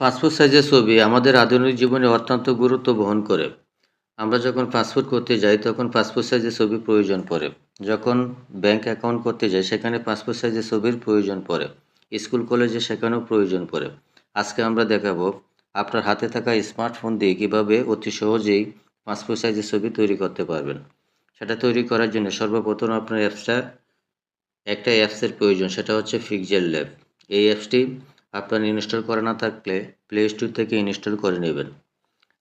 Passport সাইজের ছবি আমাদের আধুনিক জীবনে অত্যন্ত গুরুত্ব বহন করে। আমরা যখন পাসপোর্ট করতে যাই, তখন পাসপোর্ট সাইজের ছবি প্রয়োজন পড়ে। যখন ব্যাংক অ্যাকাউন্ট করতে যাই, সেখানে পাসপোর্ট সাইজের ছবির প্রয়োজন পড়ে। স্কুল, কলেজে সেখানেও প্রয়োজন পড়ে। আজকে আমরা দেখাবো আপনার হাতে থাকা স্মার্টফোন দিয়ে কীভাবে অতি সহজেই পাসপোর্ট সাইজের ছবি তৈরি করতে পারবেন। সেটা তৈরি করার জন্য সর্বপ্রথম আপনার অ্যাপসটা, একটা অ্যাপসের প্রয়োজন, সেটা হচ্ছে ফিক্সেল ল্যাব এই অ্যাপসটি আপনার ইনস্টল করা না থাকলে প্লে স্টোর থেকে ইনস্টল করে নেবেন।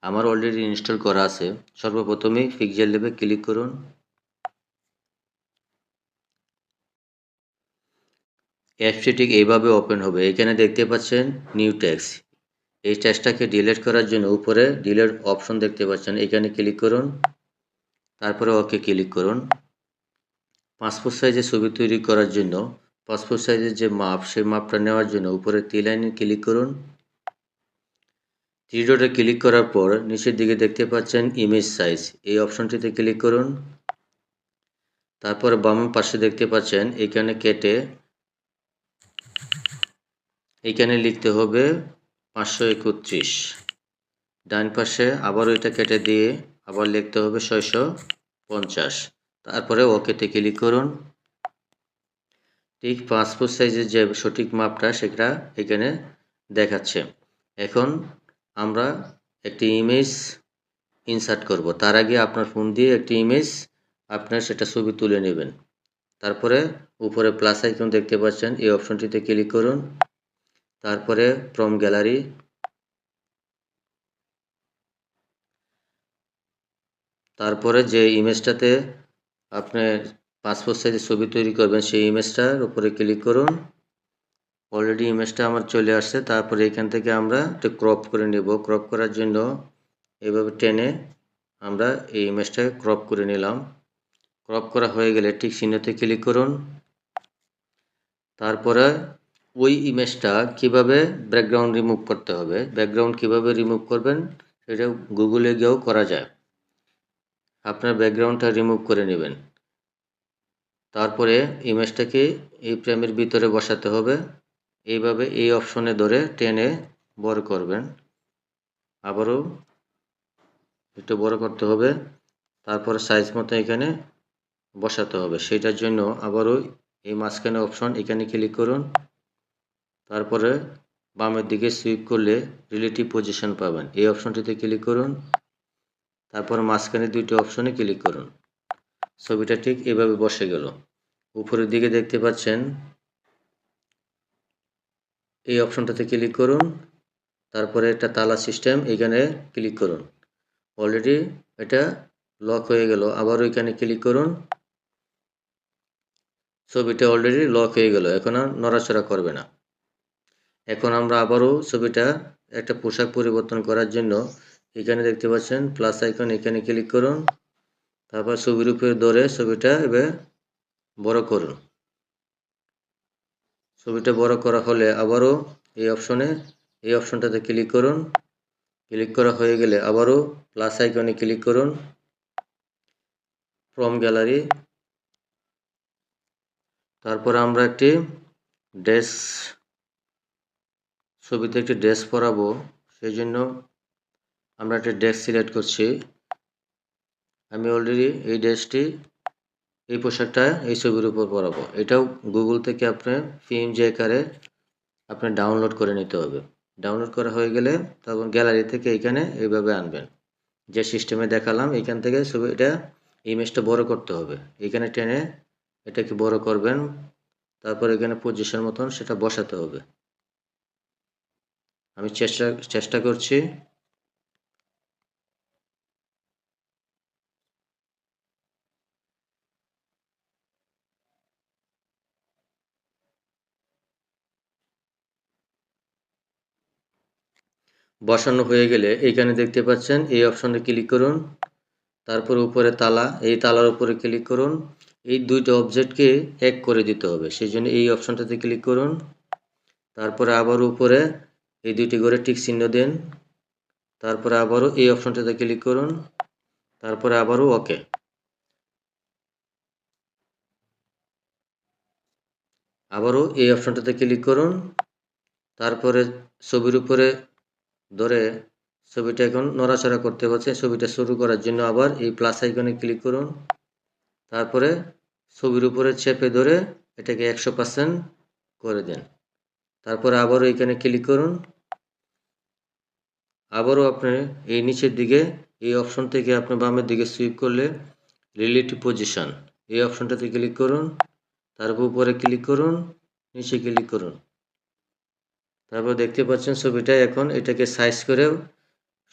আমার অলরেডি ইনস্টল করা আছে। সর্বপ্রথমেই ফিক্সেল ল্যাবে ক্লিক করুন। অ্যাপসটি ঠিক এইভাবে ওপেন হবে। এখানে দেখতে পাচ্ছেন নিউ ট্যাক্স এই ট্যাক্সটাকে ডিলিট করার জন্য উপরে ডিলেট অপশন দেখতে পাচ্ছেন। এখানে ক্লিক করুন। তারপরে ওকে ক্লিক করুন। পাসপোর্ট সাইজে ছবি তৈরি করার জন্য পাসপোর্ট সাইজের যে মাপ, সেই মাপটা নেওয়ার জন্য উপরে তি লাইনে ক্লিক করুন। থ্রি ক্লিক করার পর নিচের দিকে দেখতে পাচ্ছেন ইমেজ সাইজ এই অপশনটিতে ক্লিক করুন। তারপর বাম পাশে দেখতে পাচ্ছেন এখানে কেটে এখানে লিখতে হবে পাঁচশো একত্রিশ। ডান পাশে আবার ওইটা কেটে দিয়ে আবার লিখতে হবে ছয়শো পঞ্চাশ। তারপরে ওকেতে ক্লিক করুন। ঠিক পাসপোর্ট সাইজের যে সঠিক মাপটা সেটা এখানে দেখাচ্ছে। এখন আমরা একটি ইমেজ ইনসার্ট করব। তার আগে আপনার ফোন দিয়ে একটি ইমেজ আপনার সেটা ছবি তুলে নেবেন। তারপরে উপরে প্লাস আইকন দেখতে পাচ্ছেন, এই অপশনটিতে ক্লিক করুন। তারপরে ফ্রম গ্যালারি তারপরে যে ইমেজটাতে আপনার পাসপোর্ট সাইজের ছবি তৈরি করবেন সেই ইমেজটার উপরে ক্লিক করুন। অলরেডি ইমেজটা আমার চলে আসছে। তারপরে এখান থেকে আমরা একটু ক্রপ করে নেব। ক্রপ করার জন্য এভাবে টেনে আমরা এই ইমেজটা ক্রপ করে নিলাম। ক্রপ করা হয়ে গেলে ঠিক চিহ্নতে ক্লিক করুন। তারপরে ওই ইমেজটা কীভাবে ব্যাকগ্রাউন্ড রিমুভ করতে হবে? ব্যাকগ্রাউন্ড কীভাবে রিমুভ করবেন? সেটা গুগলে গিয়েও করা যায়। আপনার ব্যাকগ্রাউন্ডটা রিমুভ করে নেবেন। তারপরে ইমেজটাকে এই ফ্রেমের ভিতরে বসাতে হবে। এইভাবে এই অপশনে ধরে টেনে বড় করবেন। আবারও একটু বড় করতে হবে। তারপরে সাইজ মতো এখানে বসাতে হবে। সেটার জন্য আবারও এই মাঝখানে অপশন এখানে ক্লিক করুন। তারপরে বামের দিকে সুইপ করলে রিলেটিভ পজিশন পাবেন। এই অপশনটিতে ক্লিক করুন। তারপর মাঝখানে দুইটি অপশনে ক্লিক করুন। ছবিটা ঠিক এভাবে বসে গেল। উপরের দিকে দেখতে পাচ্ছেন, এই অপশনটাতে ক্লিক করুন, তারপরে একটা তালা সিস্টেম, এখানে ক্লিক করুন। অলরেডি এটা লক হয়ে গেল আবারও এখানে ক্লিক করুন। ছবিটা অলরেডি লক হয়ে গেল, এখন আর নড়াচড়া করবে না। এখন আমরা আবারও ছবিটা একটা পোশাক পরিবর্তন করার জন্য এখানে দেখতে পাচ্ছেন প্লাস আইকন এখানে ক্লিক করুন। তারপর ছবির উপরে ধরে ছবিটা এবার বড় করুন ছবিটা বড় করা হলে আবারও এই অপশনে এই অপশনটাতে ক্লিক করুন। ক্লিক করা হয়ে গেলে আবারও প্লাস আইকনে ক্লিক করুন। ফ্রম গ্যালারি তারপর আমরা একটি ড্রেস ছবিতে একটি ড্রেস পরাবো। সেই জন্য আমরা একটা ড্রেস সিলেক্ট করছি। আমি অলরেডি এই ড্রেসটি এই পোশাকটা এই ছবির উপর পরাবো। এটাও গুগল থেকে আপনি ফিল্ম যে আকারে আপনি ডাউনলোড করে নিতে হবে। ডাউনলোড করা হয়ে গেলে তখন গ্যালারি থেকে এখানে এইভাবে আনবেন। যে সিস্টেমে দেখালাম, এখান থেকে ছবি, এটা ইমেজটা বড় করতে হবে। এখানে টেনে এটাকে বড় করবেন, তারপর এখানে পজিশন মতন সেটা বসাতে হবে। আমি চেষ্টা চেষ্টা করছি বসানো হয়ে গেলে এইখানে দেখতে পাচ্ছেন এই অপশনে ক্লিক করুন। তারপর উপরে তালা, এই তালার উপরে ক্লিক করুন। এই দুইটা অবজেক্টকে এক করে দিতে হবে সেই জন্য এই অপশনটাতে ক্লিক করুন। তারপরে আবার উপরে এই দুইটি করে টিক চিহ্ন দেন। তারপরে আবারও এই অপশনটাতে ক্লিক করুন। তারপরে আবারও ওকে। আবারও এই অপশনটাতে ক্লিক করুন। তারপরে ছবির উপরে ধরে ছবিটা এখন নড়াচড়া করতে পারছে ছবিটা শুরু করার জন্য আবার এই প্লাস আইকনে ক্লিক করুন। তারপরে ছবির উপরে চেপে ধরে এটাকে একশো পার্সেন্ট করে দেন। তারপরে আবারও এখানে ক্লিক করুন। আবারও আপনি এই নিচের দিকে, এই অপশন থেকে আপনি বামের দিকে সুইপ করলে রিলেটিভ পজিশন এই অপশনটাতে ক্লিক করুন। তারপর উপরে ক্লিক করুন, নিচে ক্লিক করুন। তারপর দেখতে পাচ্ছেন ছবিটা এখন এটাকে সাইজ করে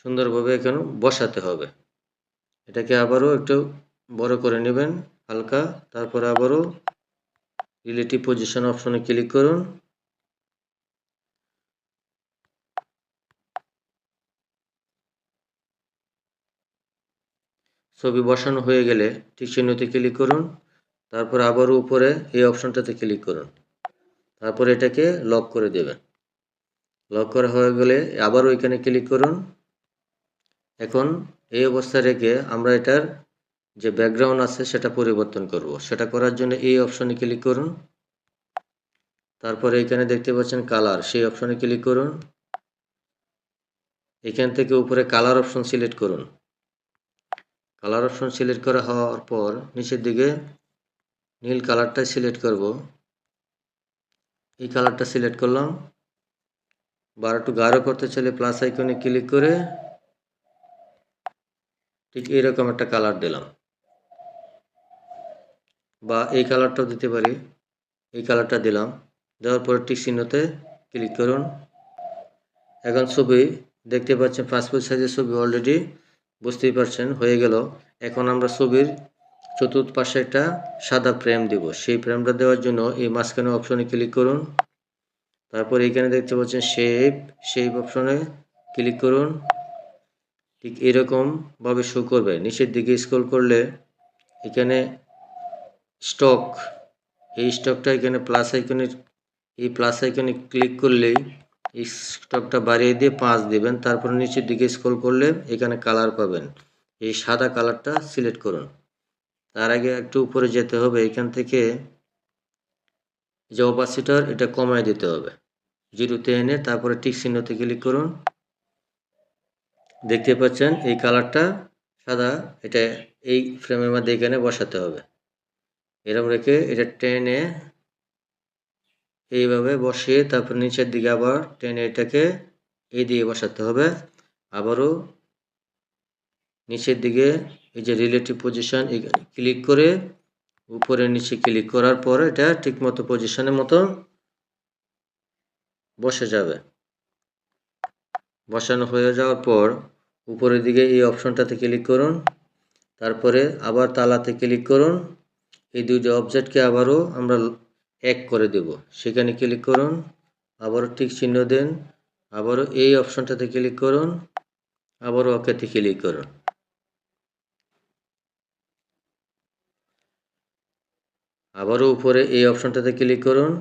সুন্দরভাবে এখন বসাতে হবে। এটাকে আবারও একটু বড় করে নেবেন, হালকা। তারপর আবারও রিলেটিভ পজিশন অপশনে ক্লিক করুন। ছবি বসানো হয়ে গেলে ঠিক চিহ্নতে ক্লিক করুন। তারপর আবারও উপরে এই অপশনটাতে ক্লিক করুন। তারপর এটাকে লক করে দেবেন। লক করা হয়ে গেলে আবারও এখানে ক্লিক করুন। এখন এই অবস্থা রেখে আমরা এটার যে ব্যাকগ্রাউন্ড আছে সেটা পরিবর্তন করব। সেটা করার জন্য এই অপশনে ক্লিক করুন। তারপরে এখানে দেখতে পাচ্ছেন কালার সেই অপশনে ক্লিক করুন। এখান থেকে উপরে কালার অপশন সিলেক্ট করুন। কালার অপশন সিলেক্ট করা হওয়ার পর নিচের দিকে নীল কালারটা সিলেক্ট করব। এই কালারটা সিলেক্ট করলাম। বা একটু গাঢ় করতে চাইলে প্লাস আইকনে ক্লিক করে ঠিক এইরকম একটা কালার দিলাম। বা এই কালারটাও দিতে পারি। এই কালারটা দিলাম। দেওয়ার পরে ঠিক চিহ্নতে ক্লিক করুন। এখন ছবি দেখতে পাচ্ছেন পাসপোর্ট সাইজের ছবি অলরেডি বুঝতেই পারছেন, হয়ে গেল। এখন আমরা ছবির চতুর্থ পাশে একটা সাদা ফ্রেম দেব। সেই ফ্রেমটা দেওয়ার জন্য এই মাঝখানে অপশনে ক্লিক করুন। তারপর এখানে দেখতে পাচ্ছেন শেপ শেপ অপশনে ক্লিক করুন। ঠিক এরকমভাবে শো করবে। নিচের দিকে স্ক্রল করলে এখানে স্টক এই স্টকটা এখানে প্লাস আইকনের এই প্লাস আইকনে ক্লিক করলেই এই স্টকটা বাড়িয়ে দিয়ে পাঁচ দেবেন। তারপর নিচের দিকে স্ক্রল করলে এখানে কালার পাবেন। এই সাদা কালারটা সিলেক্ট করুন। তার আগে একটু উপরে যেতে হবে। এখান থেকে যে অপাসিটার এটা কমায় দিতে হবে। জিরোতে এনে তারপরে টিক চিহ্নতে ক্লিক করুন। দেখতে পাচ্ছেন এই কালারটা সাদা, এটা এই ফ্রেমের মধ্যে এখানে বসাতে হবে। এরকম রেখে এটা টেনে এইভাবে বসিয়ে তারপর নিচের দিকে আবার টেনে এটাকে এই দিয়ে বসাতে হবে। আবারও নিচের দিকে এই যে রিলেটিভ পজিশন ক্লিক করে উপরে নিচে ক্লিক করার পর এটা ঠিকমতো পজিশনের মতো বসে যাবে। বসানো হয়ে যাওয়ার পর উপরের দিকে এই অপশনটাতে ক্লিক করুন। তারপরে আবার তালাতে ক্লিক করুন। এই দুইটা অবজেক্টকে আবারও আমরা এক করে দেব। সেখানে ক্লিক করুন। আবারও ঠিক চিহ্ন দেন। আবারও এই অপশনটাতে ক্লিক করুন। আবারও ওকেতে ক্লিক করুন। আবারও উপরে এই অপশনটাতে ক্লিক করুন।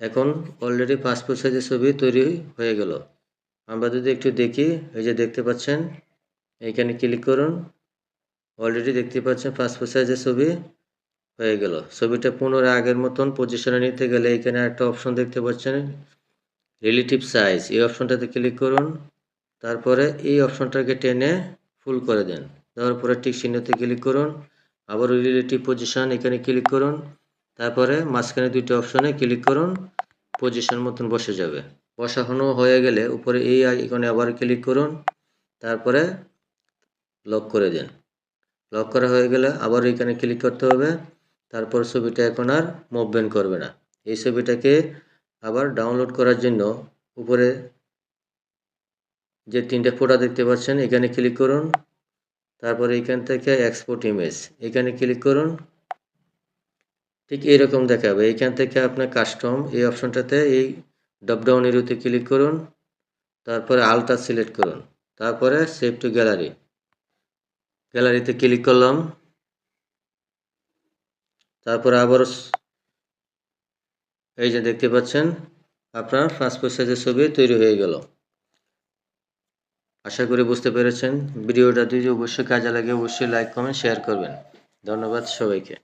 এখন অলরেডি পাসপোর্ট সাইজের ছবি তৈরি হয়ে গেল। আমরা যদি একটু দেখি, এই যে দেখতে পাচ্ছেন এইখানে ক্লিক করুন। অলরেডি দেখতে পাচ্ছেন পাসপোর্ট সাইজের ছবি হয়ে গেল। ছবিটা পুনরায় আগের মতন পজিশনে নিতে গেলে এখানে একটা অপশন দেখতে পাচ্ছেন রিলেটিভ সাইজ এই অপশনটাতে ক্লিক করুন। তারপরে এই অপশনটাকে টেনে ফুল করে দেন। দেওয়ার পরে ঠিক চিহ্নতে ক্লিক করুন। আবার রিলেটিভ পজিশন এখানে ক্লিক করুন। তারপরে মাঝখানে দুইটা অপশনে ক্লিক করুন। পজিশন মতন বসে যাবে। বসানো হয়ে গেলে উপরে এই আইকনে আবার ক্লিক করুন, তারপরে লক করে দিন। লক করা হয়ে গেলে আবার এখানে ক্লিক করতে হবে, তারপর ছবিটা এখন আর মুভমেন্ট করবে না। এই ছবিটাকে আবার ডাউনলোড করার জন্য উপরে যে তিনটে ফোটা দেখতে পাচ্ছেন, এখানে ক্লিক করুন, তারপরে এখান থেকে এক্সপোর্ট ইমেজ এখানে ক্লিক করুন ঠিক এইরকম দেখাবে। এখান থেকে আপনার কাস্টম এই অপশনটাতে এই ডপডাউন এরুতে ক্লিক করুন, তারপরে আলটা সিলেক্ট করুন, তারপরে সেভ টু গ্যালারি গ্যালারিতে ক্লিক করলাম, তারপরে আবার এই যে দেখতে পাচ্ছেন, আপনার পাসপোর্ট সাইজের ছবি তৈরি হয়ে গেল। আশা করি বুঝতে পেরেছেন। ভিডিওটা যদি অবশ্যই কাজে লাগে, অবশ্যই লাইক কমেন্ট শেয়ার করবেন। ধন্যবাদ সবাইকে।